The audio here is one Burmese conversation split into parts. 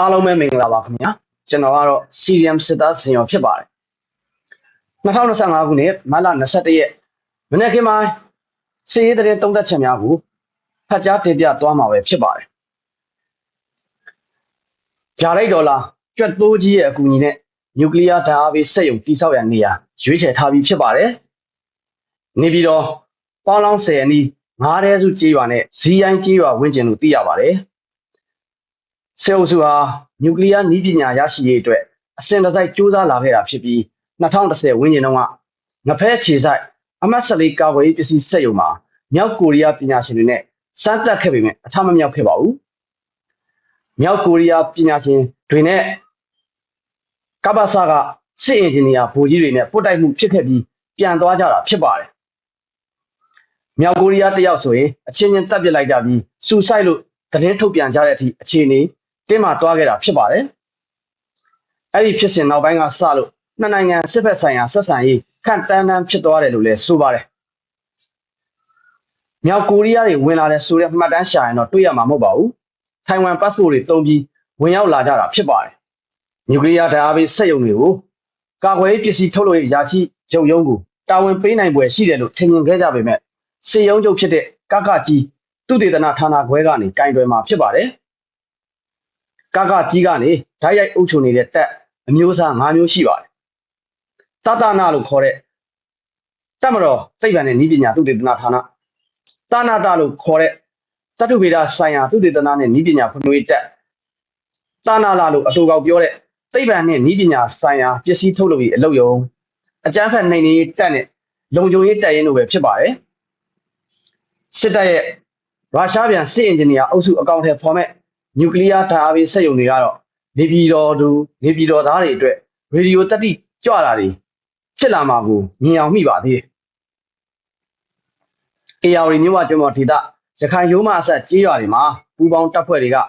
အားလုံးပဲမင်္ဂလာပါခင်ဗျာကျွန်တော်ကတော့ CDM စစ်သားစင်ရောဖြစ်ပါတယ်2025ခုနှစ်မတ်လ21ရက်မနေ့ကမှစီးရေးတဲ့သုံးသက်ချက်များကိုဖတ်ကြားတင်ပြသွားမှာပဲဖြစ်ပါတယ်ဂျာလိုက်ဒေါ်လာကျွတ်တိုးကြီးရဲ့အကူအညီနဲ့နျူကလ িয়ার ဓာတ်အားပေးစက်ရုံတိစောက်ရန်နေရာရွေးချယ်ထားပြီးဖြစ်ပါတယ်နေပြီးတော့ပေါင်းလောင်းဆယ်အနီးငားတဲစုကြေးရွာနဲ့ဇီးရိုင်းကြေးရွာဝင်းကျင်လို့သိရပါတယ် ဆဲအုပ်စုဟာနျူကလ িয়ার နည်းပညာရရှိရေးအတွက်အစဉ်တစိုက်ကြိုးစားလာခဲ့တာဖြစ်ပြီး2010ဝန်းကျင်တုန်းကငဖဲခြေဆိုင်အမတ်ဆလေးကာဝေးပစ္စည်းစက်ရုံမှာမြောက်ကိုရီးယားပညာရှင်တွေနဲ့စမ်းသပ်ခဲ့ပေမဲ့အထမမြောက်ခဲ့ပါဘူး။မြောက်ကိုရီးယားပညာရှင်တွေနဲ့ကပ္ပဆာကစစ်အင်ဂျင်နီယာဗိုလ်ကြီးတွေနဲ့ပုတ်တိုက်မှုဖြစ်ခဲ့ပြီးပြန်သွားကြတာဖြစ်ပါတယ်။မြောက်ကိုရီးယားတယောက်ဆိုရင်အချင်းချင်းတပ်ပစ်လိုက်ကြပြီးစူဆိုက်လို့သတင်းထုတ်ပြန်ကြတဲ့အထိအခြေအနေ တင်းမာသွားခဲ့တာဖြစ်ပါတယ်။အဲ့ဒီဖြစ်စဉ်နောက်ပိုင်းကစလို့နှစ်နိုင်ငံစစ်ဖက်ဆိုင်ရာဆက်ဆံရေးခန့်တန်းတန်းဖြစ်သွားတယ်လို့လည်းဆိုပါတယ်။မြောက်ကိုရီးယားတွေဝင်လာတဲ့ဆိုတဲ့မှတ်တမ်းရှာရင်တော့တွေ့ရမှာမဟုတ်ပါဘူး။ထိုင်ဝမ် passport တွေတုံးပြီးဝင်ရောက်လာကြတာဖြစ်ပါတယ်။နျူကလ িয়ার ဓာတ်အားပေးစက်ရုံတွေကိုကာကွယ်ရေးပစ္စည်းထုတ်လုပ်ရေးယာချိရုံရုံးကိုတာဝန်ပေးနိုင်ပွဲရှိတယ်လို့ထင်မြင်ခဲ့ကြပေမဲ့စေယုံချုပ်ဖြစ်တဲ့ကကကြီးသူတေသနာဌာနခွဲကနေကင်တွယ်မှာဖြစ်ပါတယ်။ ကကကြီးကနေဓာတ်ရိုက်အုပ်ချုပ်နေတဲ့တက်အမျိုးအစား၅မျိုးရှိပါတယ်။သတနာလို့ခေါ်တဲ့တမတော်စိတ်ဗန်နဲ့ဤပညာသူတေသနာဌာနသာနာတလို့ခေါ်တဲ့သတ္တုဗေဒဆိုင်ရာသူတေသနာနဲ့ဤပညာဖွံ့ဖြိုးရေးတက်သာနာလာလို့အတူကောက်ပြောတဲ့စိတ်ဗန်နဲ့ဤပညာဆိုင်ရာပစ္စည်းထုတ်လုပ်ရေးအလုပ်ယုံအကျန်းဖက်နိုင်နေတက်နဲ့လုံခြုံရေးတက်ရင်လို့ပဲဖြစ်ပါတယ်။စစ်တပ်ရဲ့ရုရှားပြန်စစ်အင်ဂျင်နီယာအုပ်စုအကောင့်ထဲပေါ်မဲ့ နျူကလ িয়ার ဓာတ်အားပေးစက်ရုံတွေကတော့နေပြည်တော်သူနေပြည်တော်သားတွေအတွက်ရေဒီယိုတက်တိကြွလာတွေဖြစ်လာမှာကိုမြင်အောင်မိပါသေးတယ်။ AR မြို့မကျွန်းပေါ်ဒေသရခိုင်ရိုးမအဆက်ကြေးရွာတွေမှာပူပေါင်းတပ်ဖွဲ့တွေကယာ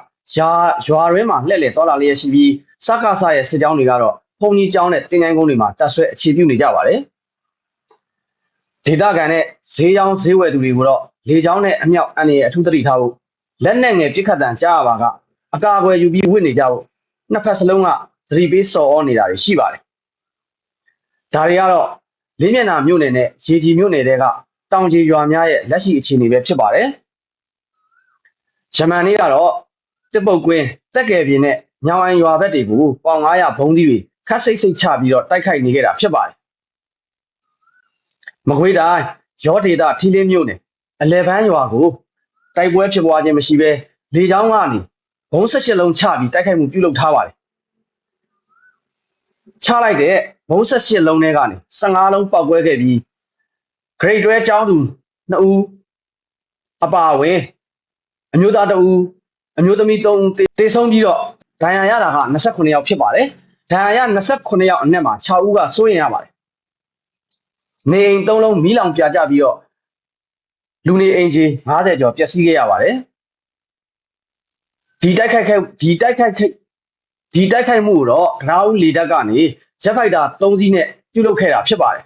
ရွာရဲမှာလှည့်လည်တော်လာလျက်ရှိပြီးစကားဆရဲ့စစ်ကြောင်းတွေကတော့ဖုန်ကြီးကျောင်းနဲ့တင်ကိုင်းကုန်းတွေမှာတပ်ဆွဲအခြေပြုနေကြပါတယ်။ဒေသခံနဲ့ဈေးရောင်းဈေးဝယ်သူတွေကိုတော့လေချောင်းနဲ့အမြောက်အန်ရအထူးသတိထားဖို့လက်နဲ့ငယ်ပြစ်ခတ်တန်ကြားရပါက အကာအကွယ်ယူပြီးဝစ်နေကြဖို့နှစ်ဖက်စလုံးကသတိပေးစော်ဩနေတာတွေရှိပါတယ်။ဒါတွေကတော့လင်းမျက်နှာမြို့နယ်နဲ့ရေကြီးမြို့နယ်တွေကတောင်ကြီးရွာများရဲ့လက်ရှိအခြေအနေပဲဖြစ်ပါတယ်။ဂျမန်နေ့ကတော့စစ်ပုတ်ကွင်းစက်ကယ်ပြင်းနဲ့ညောင်အိုင်ရွာဘက်တွေကိုပေါင်900ဘုံသီးတွေခတ်စိတ်စိတ်ချပြီးတော့တိုက်ခိုက်နေခဲ့တာဖြစ်ပါတယ်။မကွေးတိုင်းရောဒေတာထီလင်းမြို့နယ်အလဲပန်းရွာကိုတိုက်ပွဲဖြစ်ပွားခြင်းမရှိဘဲလေကြောင်းကနေ ဘုံ၁၈လုံးချပြီးတိုက်ခိုက်မှုပြုလုပ်ထားပါတယ်ချလိုက်တဲ့ဘုံ၁၈လုံးထဲကနေ15လုံးပောက်ကွဲခဲ့ပြီး grade တွဲကျောင်းသူ2ဦးအပါအဝင်အမျိုးသား2ဦးအမျိုးသမီး3ဦးတေဆုံးပြီးတော့ဒဏ်ရာရတာက29ယောက်ဖြစ်ပါတယ်ဒဏ်ရာရ29ယောက်အနက်မှာ6ဦးကစိုးရင်ရပါတယ်နေအိမ်3လုံးမီးလောင်ပြကြပြီးတော့လူနေအိမ်ကြီး90ကျော်ပျက်စီးခဲ့ရပါတယ် ဒီတိုက်ခိုက်ခဲ့ဒီတိုက်ခိုက်ခဲ့ဒီတိုက်ခိုက်မှုကိုတော့ဂရောင်းလေတပ်ကနေဂျက်ဖိုက်တာ3စီးနဲ့ပြုလုပ်ခဲ့တာဖြစ်ပါတယ်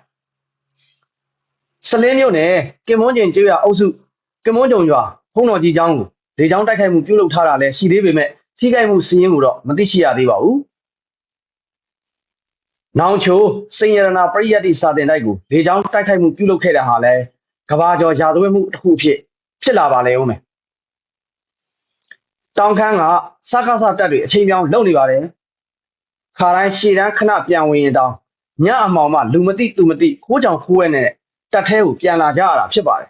စလင်းမြို့နယ်ကင်မွန်းကျင်ကျေးရွာအုပ်စုကင်မွန်းကြုံရွာဖုံတော်ကြီးကျောင်းကိုလေကျောင်းတိုက်ခိုက်မှုပြုလုပ်ထားတာလည်းရှိသေးပေမဲ့ထိခိုက်မှုစီးရင်ကိုတော့မသိရှိရသေးပါဘူး။နောင်ချိုစိန်ရနာပရိယတ်တိစာတင်တိုက်ကိုလေကျောင်းတိုက်ခိုက်မှုပြုလုပ်ခဲ့တဲ့ဟာလဲကဘာကျော်ရာသွေးမှုတစ်ခုဖြစ်ဖြစ်လာပါလေဦးမယ်။ တောင်ခမ်းကစကားစတက်တွေအချိန်ပြောင်းလုပ်နေပါတယ်။ခါတိုင်းရှည်တန်းခဏပြန်ဝင်ရင်တောင်ညအမောင်မှလူမသိသူမသိခိုးကြောင်ခိုးဝဲနဲ့တက်ထဲကိုပြန်လာကြရတာဖြစ်ပါတယ်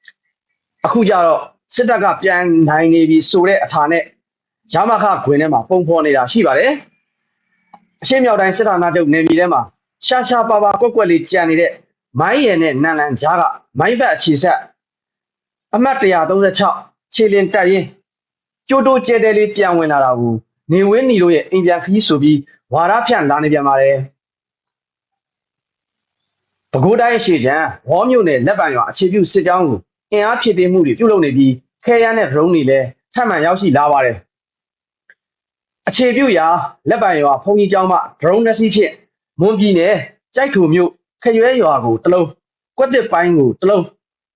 ။အခုကျတော့စစ်တပ်ကပြန်နိုင်နေပြီဆိုတဲ့အထာနဲ့ရမခခွင်ထဲမှာပုံဖော်နေတာရှိပါတယ်။အရှင်းမြောက်တိုင်းစစ်ဌာနချုပ်နေပြည်ထဲမှာရှာရှာပါပါကွက်ကွက်လေးကြံနေတဲ့မိုင်းရယ်နဲ့နန်လန်ကြားကမိုင်းဘက်အခြေဆက်အမှတ်136ခြေလင်တက်ရင် ကျိုးတိုးကျဲတဲလေးပြန်ဝင်လာတာကိုနေဝင်းနီတို့ရဲ့အိမ်ပြန်ခီးဆိုပြီးဝါရဖြန့်လာနေပြန်ပါတယ်။ပဲခူးတိုင်းရှိချံဝေါမြို့နယ်လက်ပံရွာအခြေပြုစစ်ကြောင်းကိုအင်အားဖြည့်တင်းမှုတွေပြုလုပ်နေပြီးခဲရန်နဲ့ဒရုန်းတွေလည်းထပ်မံရောက်ရှိလာပါတယ်။အခြေပြုရာလက်ပံရွာဖုန်ကြီးကျောင်းမှဒရုန်းတစ်စီးဖြင့်မွန်ပြည်နယ်ကြိုက်ထူမြို့ခရွဲရွာကိုတလုံးကွက်တစ်ပိုင်းကိုတလုံး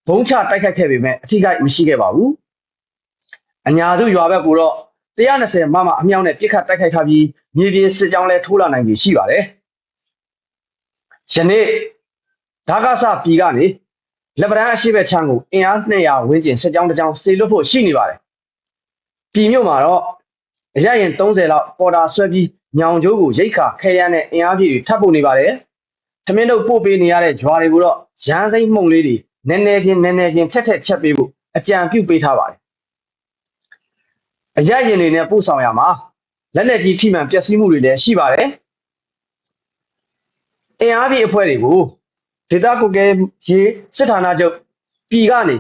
ဘုံချတိုက်ခတ်ခဲ့ပေမဲ့အထိကိမရှိခဲ့ပါဘူး။ အညာစုရွာဘက်ကိုတော့120မမအမြောက်နဲ့ပြစ်ခတ်တိုက်ခိုက်ထားပြီးမြေပြင်စစ်ကြောင်းလည်းထိုးလာနိုင်ပြီရှိပါတယ်။ယနေ့ဓာကဆပြည်ကနေလက်ပံအရှိဘက်ချမ်းကိုအင်အား200ဝန်းကျင်စစ်ကြောင်းတစ်ကြောင်းစေလွတ်ဖို့ရှိနေပါတယ်။ပြည်မြို့မှာတော့အရရင်30လောက်ပေါ်တာဆွဲပြီးညောင်ကျိုးကိုရိတ်ခါခဲရမ်းတဲ့အင်အားပြည့်တွေထပ်ပို့နေပါတယ်။သမင်းတို့ပို့ပေးနေရတဲ့ဂျွာတွေကိုတော့ရန်စိမ့်မှုန်လေးတွေနည်းနည်းချင်းနည်းနည်းချင်းထက်ထက်ချက်ပေးဖို့အကြံပြုပေးထားပါတယ်။ အရရင်တွေနဲ့ပို့ဆောင်ရမှာလက်လက်ကြီးထိမှန်ပျက်စီးမှုတွေလည်းရှိပါတယ်။အင်အားပြည့်အဖွဲ့တွေကိုဒေတာကုတ်ကဲရေစစ်ဌာနချုပ်ပြည်ကနေ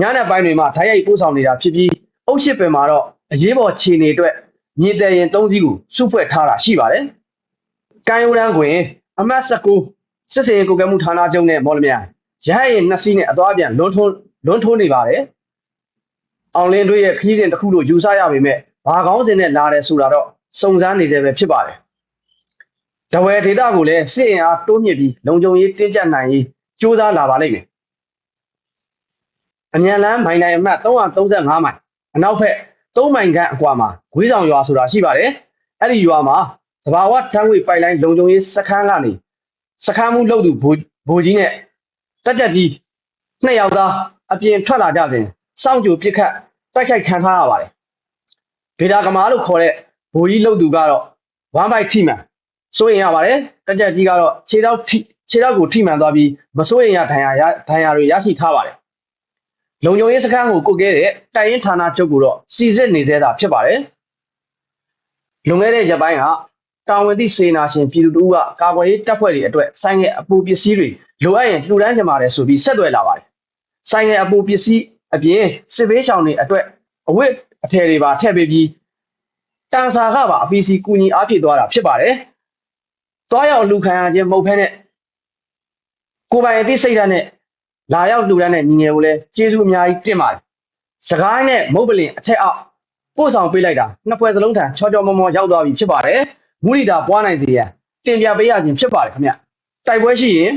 ညနေပိုင်းတွေမှာဓာတ်ရိုက်ပို့ဆောင်နေတာဖြစ်ပြီးအုပ်ရှစ်ပင်မှာတော့အရေးပေါ်ခြေနေအတွက်မြေတယ်ရင်၃စီးကိုစုဖွဲ့ထားတာရှိပါတယ်။ကိုင်းဦးရန်တွင်အမတ်19စစ်စေရင်ကုတ်ကဲမှုဌာနချုပ်နဲ့မော်လမြိုင်ရဟရင်နှစ်စီးနဲ့အသွားပြန်လွန်းထွန်းလွန်းထိုးနေပါတယ်။ အောင်လင်းတို့ရဲ့ခီးစဉ်တစ်ခုလို့ယူဆရပေမဲ့ဘာကောင်းစင်နဲ့လာတယ်ဆိုတာတော့စုံစမ်းနေသေးပဲဖြစ်ပါတယ်။တဝယ်ဒေတာကိုလည်းစစ်အင်အားတိုးမြင့်ပြီးလုံခြုံရေးတင်းကျပ်နိုင်ရေးကြိုးစားလာပါလိမ့်မယ်။အမြန်လန်းမိုင်တိုင်းအမှတ်335မိုင်အနောက်ဘက်3မိုင်ခန့်အကွာမှာဂွေးဆောင်ရွာဆိုတာရှိပါတယ်။အဲ့ဒီရွာမှာသဘာဝထန်းဝေပိုက်လိုင်းလုံခြုံရေးစခန်းကနေစခန်းမှုလုပ်သူဘိုးဘိုးကြီးနဲ့တက်ချက်ကြီးနှစ်ယောက်သားအပြင်ထွက်လာကြစဉ်စောင့်ကြိုပစ်ခတ် တိုက်ခိုက်ခံထားရပါတယ်။ဗေဒာကမာလို့ခေါ်တဲ့ဘိုးကြီးလုပ်သူကတော့ဝမ်ဘိုက်ထိမှန်စိုးရင်ရပါတယ်။တက်ချက်ကြီးကတော့ခြေတော့ထိခြေတော့ကိုထိမှန်သွားပြီးမစိုးရင်ရဒဏ်ရာရဒဏ်ရာတွေရရှိထားပါတယ်။လုံခြုံရေးစခန်းကိုကုတ်ခဲ့တဲ့တိုင်ရင်ဌာနချုပ်ကိုတော့စီစစ်နေသေးတာဖြစ်ပါတယ်။လွန်ခဲ့တဲ့ရက်ပိုင်းကတာဝန်သိစေနာရှင်ပြည်သူတို့ကကာကွယ်ရေးတပ်ဖွဲ့တွေအတွက်ဆိုင်ငယ်အပူပစ္စည်းတွေလိုအပ်ရင်လှူဒန်းချင်ပါတယ်ဆိုပြီးဆက်သွယ်လာပါတယ်။ဆိုင်ငယ်အပူပစ္စည်း အပြင်စစ်ဘေးရှောင်တွေအတွက်အဝတ်အထည်တွေပါထည့်ပေးပြီးတန်စာကပါအပီစီကူညီအားဖြည့်သွားတာဖြစ်ပါတယ်။သွားရောက်လူခံရခြင်းမဟုတ်ဘဲနဲ့ကိုယ်ပိုင်အသိစိတ်ဓာတ်နဲ့လာရောက်လှူဒန်းတဲ့ညီငယ်ကိုလည်းကျေးဇူးအများကြီးတင်ပါတယ်။စကားနဲ့မုတ်ပလင်အထက်အောက်ပို့ဆောင်ပေးလိုက်တာနှစ်ဖွဲ့စလုံးထံချောချောမောမောရောက်သွားပြီဖြစ်ပါတယ်။မူလီတာပွားနိုင်စေရန်တင်ပြပေးရခြင်းဖြစ်ပါတယ်ခင်ဗျ။တိုက်ပွဲရှိရင်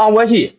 အောင်ပွဲရှိရင်